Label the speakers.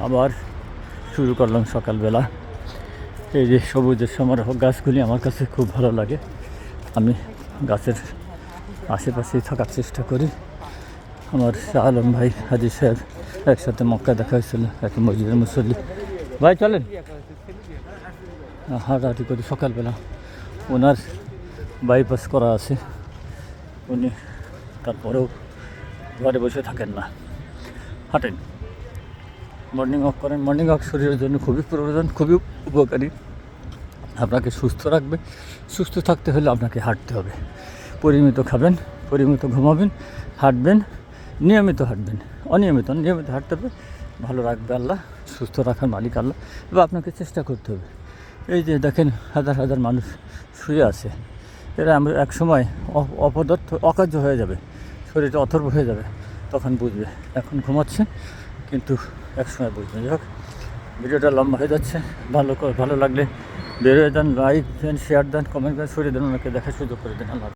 Speaker 1: আবার শুরু করলাম সকালবেলা। এই যে সবুজের সমারোহ, গাছগুলি আমার কাছে খুব ভালো লাগে। আমি গাছের আশেপাশেই থাকার চেষ্টা করি। আমার শাহ আলম ভাই, হাজি সাহেব একসাথে মক্কা দেখা হয়েছিল, এক মসজিদের মুসল্লি। ভাই, চলেন। হাঁটাহাঁটি করি সকালবেলা। ওনার বাইপাস করা আছে। উনি তারপরেও ঘরে বসে থাকেন না। হাঁটেন। মর্নিং ওয়াক করেন। মর্নিং ওয়াক শরীরের জন্য খুবই প্রয়োজন, খুবই উপকারী। আপনাকে সুস্থ রাখবে। সুস্থ থাকতে হলে আপনাকে হাঁটতে হবে। পরিমিত খাবেন, পরিমিত ঘুমাবেন, হাঁটবেন, নিয়মিত হাঁটবেন। অনিয়মিত, নিয়মিত হাঁটতে হবে। ভালো রাখবে আল্লাহ, সুস্থ রাখার মালিক আল্লাহ। এবার আপনাকে চেষ্টা করতে হবে। এই যে দেখেন, হাজার হাজার মানুষ শুয়ে আছে। এরা আমরা এক সময় অপদার্থ অকার্য হয়ে যাবে। শরীরটা অথর্ব হয়ে যাবে। তখন বুঝবে, এখন ঘুমাচ্ছে। কিন্তু এক সময় বুঝবে যাই হোক, ভিডিওটা লম্বা হয়ে যাচ্ছে। ভালো ভালো লাগলে বেরোয় দেন লাইক দেন শেয়ার দেন কমেন্ট করে সরিয়ে দেন, ওনাকে দেখার সুযোগ করে দেন। আল্লাহ।